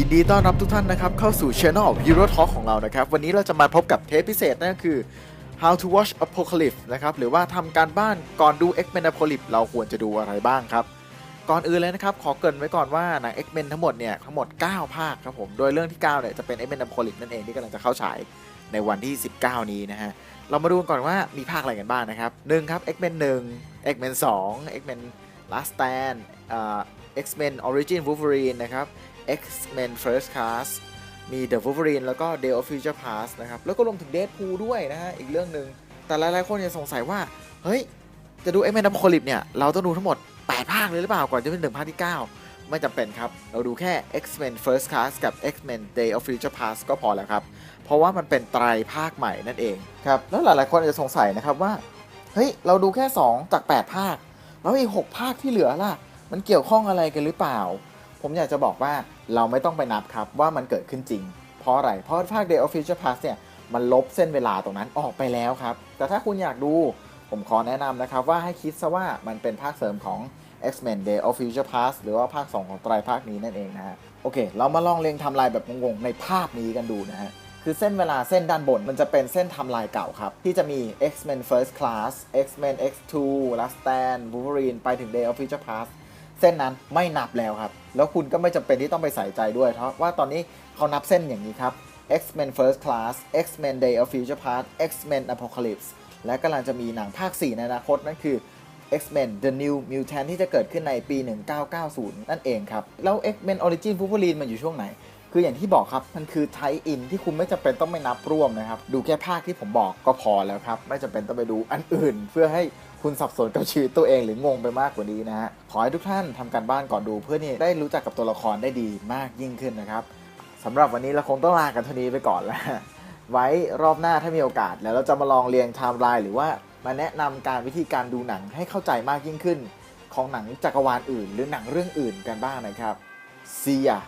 ยินดีต้อนรับทุกท่านนะครับ เข้าสู่ Channel Hero Talk ของเรานะครับ วันนี้เราจะมาพบกับเทปพิเศษนั่นก็คือ How to Watch Apocalypse นะครับ หรือว่าทำการบ้านก่อนดู X-Men Apocalypse เราควรจะดูอะไรบ้างครับ ก่อนอื่นเลยนะครับ ขอเกริ่นไว้ก่อนว่าหนัง X-Men ทั้งหมดเนี่ย ทั้งหมด 9 ภาคครับผม โดยเรื่องที่ 9 เนี่ย จะเป็น X-Men Apocalypse นั่นเองที่กำลังจะเข้าฉายในวันที่ 19 นี้นะฮะ เรามาดูกันก่อนว่ามีภาคอะไรกันบ้างนะครับหนึ่งครับ X-Men 1 X-Men 2 X-Men Last Stand X-Men Origin Wolverine นะครับ X-Men First Class มี The Wolverine แล้วก็ Day of Future Past นะครับ แล้วก็รวมถึง Deadpool ด้วยนะฮะ อีกเรื่องหนึ่ง แต่หลายๆคนยังสงสัยว่า เฮ้ย จะดู X-Men Apocalypse เนี่ย เราต้องดูทั้งหมด 8 ภาคเลยหรือเปล่า ก่อนจะเป็นถึงภาคที่ 9 ไม่จำเป็นครับ เราดูแค่ X-Men First Class กับ X-Men Day of Future Past ก็พอแล้วครับ เพราะว่ามันเป็นไตรภาคใหม่นั่นเองครับ แล้วหลายๆคนอาจจะสงสัยนะครับว่า เฮ้ย เราดูแค่ 2 จาก 8 ภาค แล้วอีก 6 ภาคที่เหลือล่ะ มันเกี่ยวข้องอะไรกันหรือเปล่า ผมอยากจะบอกว่าเราไม่ต้องไปนับครับว่ามันเกิดขึ้นจริง เพราะอะไร เพราะภาค Day of Future Past เนี่ยมันลบเส้นเวลาตรงนั้นออกไปแล้วครับ แต่ถ้าคุณอยากดูผมขอแนะนำนะครับว่าให้คิดซะว่ามันเป็นภาคเสริมของ X-Men Day of Future Past หรือว่าภาค 2 ของไตรภาคนี้นั่นเองนะฮะ โอเค เรามาลองเรียงทำลายแบบงงๆ ในภาพนี้กันดูนะฮะ คือเส้นเวลาเส้นด้านบนมันจะเป็นเส้นไทำลายเก่าครับ ที่จะมี X-Men First Class X-Men X2 Last Stand Wolverine ไปถึง Day of Future Past เส้นนั้นไม่นับแล้วครับ แล้วคุณก็ไม่จำเป็นที่ต้องไปใส่ใจด้วยเพราะว่าตอนนี้เขานับเส้นอย่างนี้ครับ X-Men First Class X-Men Day of Future Past X-Men Apocalypse และกำลังจะมีหนังภาค 4 ในอนาคตนั่นคือ X-Men The New Mutant ที่จะเกิดขึ้นในปี 1990 นั่นเองครับ แล้ว X-Men Origin Wolverine มันอยู่ช่วงไหน คืออย่างที่บอกครับ มันคือไทอินที่คุณไม่จำเป็นต้องไม่นับร่วมนะครับ ดูแค่ภาคที่ผมบอกก็พอแล้วครับ ไม่จำเป็นต้องไปดูอันอื่น เพื่อให้ คุณสับสนกับชีวิตตัวเองหรืองงไปมากกว่านี้นะฮะ ขอให้ทุกท่านทำการบ้านก่อนดูเพื่อที่ได้รู้จักกับตัวละครได้ดีมากยิ่งขึ้นนะครับสำหรับวันนี้เราคงต้องลากันเท่านี้ไปก่อนแล้ว ไว้รอบหน้าถ้ามีโอกาส แล้วเราจะมาลองเรียงไทม์ไลน์หรือว่ามาแนะนำการวิธีการดูหนังให้เข้าใจมากยิ่งขึ้น ของหนังจักรวาลอื่น หรือหนังเรื่องอื่นกันบ้างนะครับ See ya